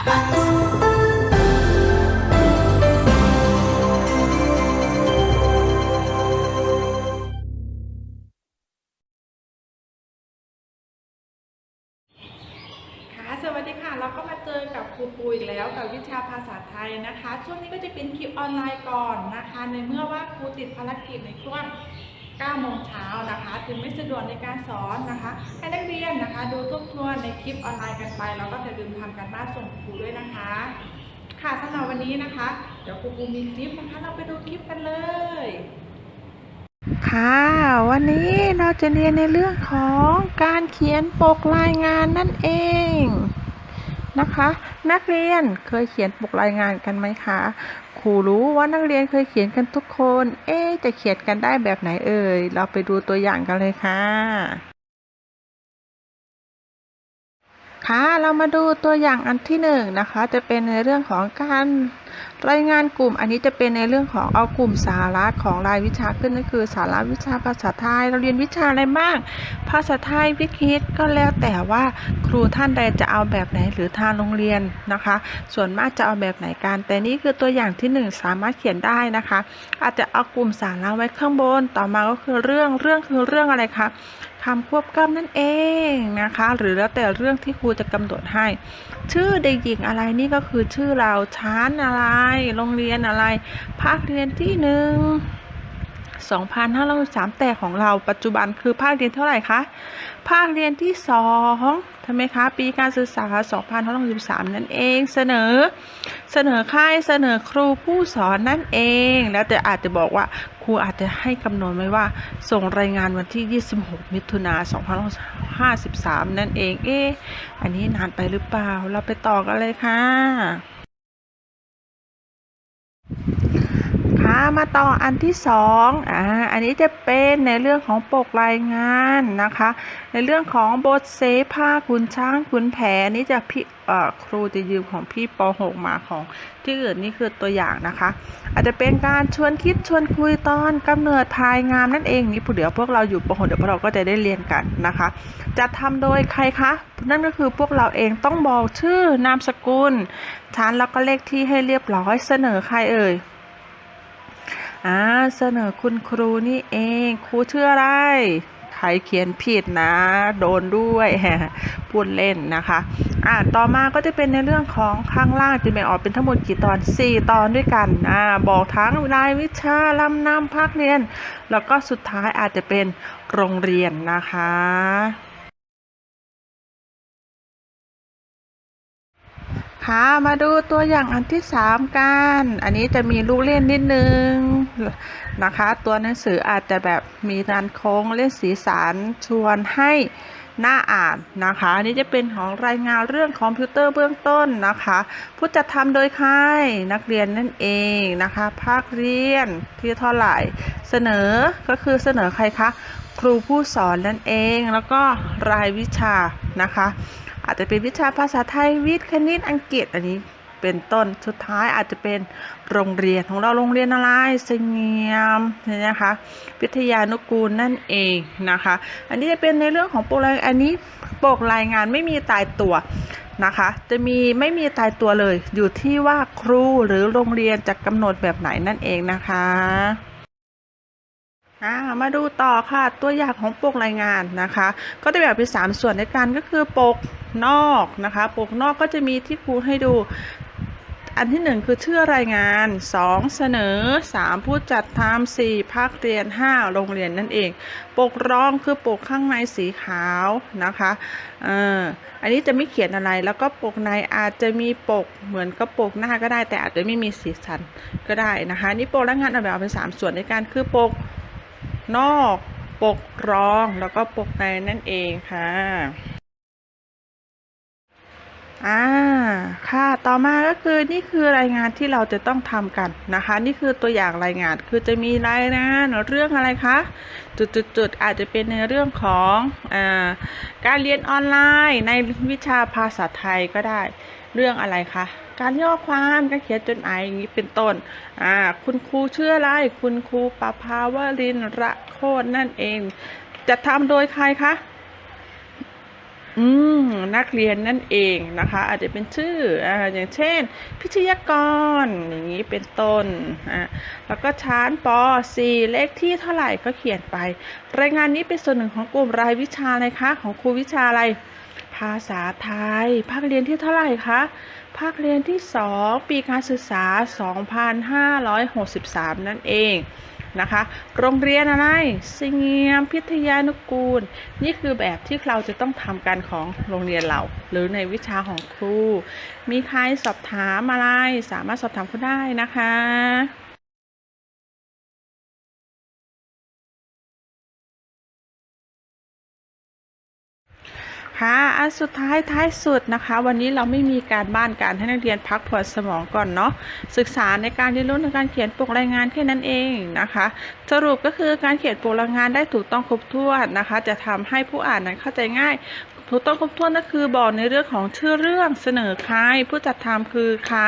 ค่ะสวัสดีค่ะ เราก็มาเจอกับครูปูอีกแล้วกับวิชาภาษาไทยนะคะ ช่วงนี้ก็จะเป็นคลิปออนไลน์ก่อนนะคะ ในเมื่อว่าครูติดภารกิจในช่วง9โมงเช้านะคะ ถึงไม่สะดวกในการสอนนะคะ ให้นักเรียน ดูทบทวนในคลิปออนไลน์กันไป แล้วก็อย่าลืมทำการบ้านส่งครูด้วยนะคะ ค่ะสำหรับวันนี้นะคะ เดี๋ยวครูปูมีคลิปนะคะ เราไปดูคลิปกันเลย ค่ะวันนี้เราจะเรียนในเรื่องของการเขียนปกรายงานนั่นเองนะคะ นักเรียนเคยเขียนปกรายงานกันไหมคะครูรู้ว่านักเรียนเคยเขียนกันทุกคน เอ๊จะเขียนกันได้แบบไหนเอ่ย เราไปดูตัวอย่างกันเลยค่ะ เรามาดูตัวอย่างอันที่หนึ่งนะคะ จะเป็นในเรื่องของการ รายงานกลุ่มอันนี้จะเป็นในเรื่องของเอากลุ่มสาระของรายวิชาขึ้นก็คือสาระวิชาภาษาไทย เราเรียนวิชาอะไรบ้าง ภาษาไทยวิคิดก็แล้วแต่ว่าครูท่านใดจะเอาแบบไหนหรือทางโรงเรียนนะคะ ส่วนมากจะเอาแบบไหนกัน แต่นี่คือตัวอย่างที่หนึ่งสามารถเขียนได้นะคะ อาจจะเอากลุ่มสาระไว้ข้างบน ต่อมาก็คือเรื่องเรื่องคือเรื่องอะไรคะคำควบกล้ำนั่นเองนะคะ หรือแล้วแต่เรื่องที่ครูจะกำหนดให้ ชื่อเด็กหญิงอะไรนี่ก็คือชื่อเราชั้นอะไรโรงเรียนอะไร ภาคเรียนที่หนึ่ง2,563แต่ของเราปัจจุบันคือภาคเรียนเท่าไหร่คะ ภาคเรียนที่2ใช่ไหมคะ ปีการศึกษา 2563 นั่นเอง เสนอ เสนอค่าย เสนอครูผู้สอนนั่นเอง แล้วแต่อาจจะบอกว่าครูอาจจะให้กำหนดไว้ว่า ส่งรายงานวันที่ 26 มิถุนา2553 นั่นเอง เอ๊ะ อันนี้นานไปหรือเปล่า เราไปต่อกันเลยค่ะ ค่ะ มาต่ออันที่สองอ่าอันนี้จะเป็นในเรื่องของปกรายงานนะคะ ในเรื่องของบทเสภาขุนช้างขุนแผนนี่จะพี่เอ่อครูจะยืมของพี่ป .6 มาของที่อื่นนี่คือตัวอย่างนะคะ อาจจะเป็นการชวนคิดชวนคุยตอนกำเนิดพายงามนั่นเองนี่เดี๋ยวพวกเราอยู่ป .6 เดี๋ยวพวกเราก็จะได้เรียนกันนะคะ จะทำโดยใครคะ นั่นก็คือพวกเราเองต้องบอกชื่อนามสกุลชั้นแล้วก็เลขที่ให้เรียบร้อยเสนอใครเอ่ย อ่าเสนอคุณครูนี่เอง ครูชื่ออะไร ใครเขียนผิดนะ โดนด้วยพูดเล่นนะคะ อ่าต่อมาก็จะเป็นในเรื่องของข้างล่างจะแบ่งออกเป็นทั้งหมดกี่ตอน 4 ตอนด้วยกัน อ่า บอกทั้งรายวิชาลำนำภาคเรียน แล้วก็สุดท้ายอาจจะเป็นโรงเรียนนะคะ ค่ะมาดูตัวอย่างอันที่สามกัน อันนี้จะมีลูกเล่นนิดนึงนะคะ ตัวหนังสืออาจจะแบบมีการโค้งเล่นสีสันชวนให้หน่าอ่านนะคะ อันนี้จะเป็นของรายงานเรื่องคอมพิวเตอร์เบื้องต้นนะคะผู้จัดทำโดยใครนักเรียนนั่นเองนะคะ ภาคเรียนที่เท่าไหร่เสนอก็คือเสนอใครคะ ครูผู้สอนนั่นเอง แล้วก็รายวิชานะคะ อาจจะเป็นวิชาภาษาไทยวิทย์คณิตอังกฤษอันนี้เป็นต้นสุดท้ายอาจจะเป็นโรงเรียนของเราโรงเรียนอะไรเสงียมเนี่ยนะคะวิทยานุกูลนั่นเองนะคะ อันนี้จะเป็นในเรื่องของโปรรายอันนี้โปกรายงานไม่มีตายตัวนะคะ จะมีไม่มีตายตัวเลย อยู่ที่ว่าครูหรือโรงเรียนจะกำหนดแบบไหนนั่นเองนะคะ อ่ามาดูต่อค่ะตัวอย่างของปกรายงานนะคะ ก็จะแบ่งเป็นสามส่วนในกันก็คือปกนอกนะคะ ปกนอกก็จะมีที่ครูให้ดูอันที่หนึ่งคือชื่อรายงานสองเสนอสามผู้จัดทำสี่ภาคเรียนห้าโรงเรียนนั่นเอง ปกรองคือปกข้างในสีขาวนะคะเอออันนี้จะไม่เขียนอะไรแล้วก็ปกในอาจจะมีปกเหมือนกับปกหน้าก็ได้ แต่อาจจะไม่มีสีสันก็ได้นะคะนี่ปกรายงานเอาแบบเป็นสามส่วนในการคือปก นอกปกรองแล้วก็ปกในนั่นเองค่ะ อ่า ค่ะ ต่อมาก็คือนี่คือรายงานที่เราจะต้องทำกันนะคะ นี่คือตัวอย่างรายงาน คือจะมีรายงานเรื่องอะไรคะ จุดๆอาจจะเป็นในเรื่องของอการเรียนออนไลน์ในวิชาภาษาไทยก็ได้ เรื่องอะไรคะ การย่อความการเขียนจดหมายอย่างนี้เป็นต้น อ่า คุณครูชื่ออะไร คุณครูปภาวรินระโคตรนั่นเอง จะทำโดยใครคะ อืม นักเรียนนั่นเองนะคะ อาจจะเป็นชื่อ อ่า อย่างเช่น พิชยกร อย่างนี้เป็นต้น อ่า แล้วก็ชั้นป .4 เลขที่เท่าไหร่ก็เขียนไป รายงานนี้เป็นส่วนหนึ่งของกลุ่มรายวิชาอะไรคะ ของครูวิชาอะไร ภาษาไทย ภาคเรียนที่เท่าไหร่คะ ภาคเรียนที่ 2 ปีการศึกษา 2563 นั่นเองนะคะ โรงเรียนอะไรสิงเงียมพิทยานุกูล นี่คือแบบที่เราจะต้องทำกันของโรงเรียนเรา หรือในวิชาของครู มีใครสอบถามอะไร สามารถสอบถามคุณได้นะคะ ค่ะอันสุดท้ายท้ายสุดนะคะ วันนี้เราไม่มีการบ้านการให้นักเรียนพักผ่อนสมองก่อนเนาะศึกษาในการเรียนรู้ในการเขียนปกรายงานแค่นั้นเองนะคะ สรุปก็คือการเขียนปกรายงานได้ถูกต้องครบถ้วนนะคะ จะทำให้ผู้อ่านนั้นเข้าใจง่ายถูกต้องครบถ้วนก็คือบอกในเรื่องของชื่อเรื่องเสนอใครผู้จัดทำคือใคร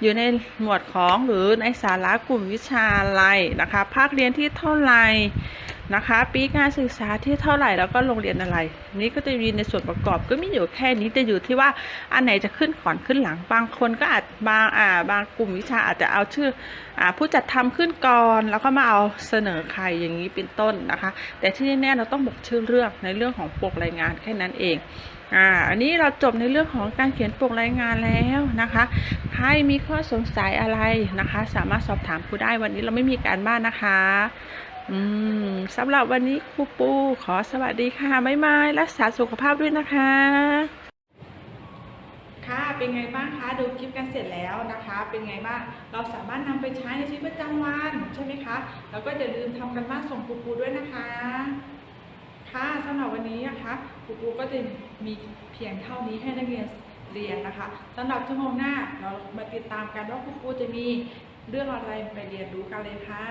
อยู่ในหมวดของหรือในสาระกลุ่มวิชาอะไรนะคะ ภาคเรียนที่เท่าไหร่ นะคะ ปีการศึกษาที่เท่าไหร่แล้วก็โรงเรียนอะไร นี่ก็จะมีในส่วนประกอบก็มีอยู่แค่นี้จะอยู่ที่ว่าอันไหนจะขึ้นก่อนขึ้นหลังบางคนก็อาจบางอ่าบางกลุ่มวิชาอาจจะเอาชื่ออ่าผู้จัดทำขึ้นก่อนแล้วก็มาเอาเสนอใครอย่างนี้เป็นต้นนะคะ แต่ที่แน่ๆเราต้องบอกชื่อเรื่องในเรื่องของปกรายงานแค่นั้นเองอ่าอันนี้เราจบในเรื่องของการเขียนปกรายงานแล้วนะคะ ใครมีข้อสงสัยอะไรนะคะ สามารถสอบถามครูได้วันนี้เราไม่มีการบ้านนะคะ อืมสำหรับวันนี้ครูปูขอสวัสดีค่ะบ๊ายบายรักษาสุขภาพด้วยนะคะ ค่ะเป็นไงบ้างคะดูคลิปกันเสร็จแล้วนะคะ เป็นไงบ้างเราสามารถนำไปใช้ในชีวิตประจำวันใช่ไหมคะ แล้วก็อย่าลืมทำกันบ้านส่งครูปูด้วยนะคะ ค่ะสำหรับวันนี้นะคะครูปูก็จะมีเพียงเท่านี้ให้นักเรียนเรียนนะคะสำหรับชั่วโมงหน้าเรามาติดตามกันว่าครูปูจะมีเรื่องอะไรไปเรียนรู้กันเลยค่ะ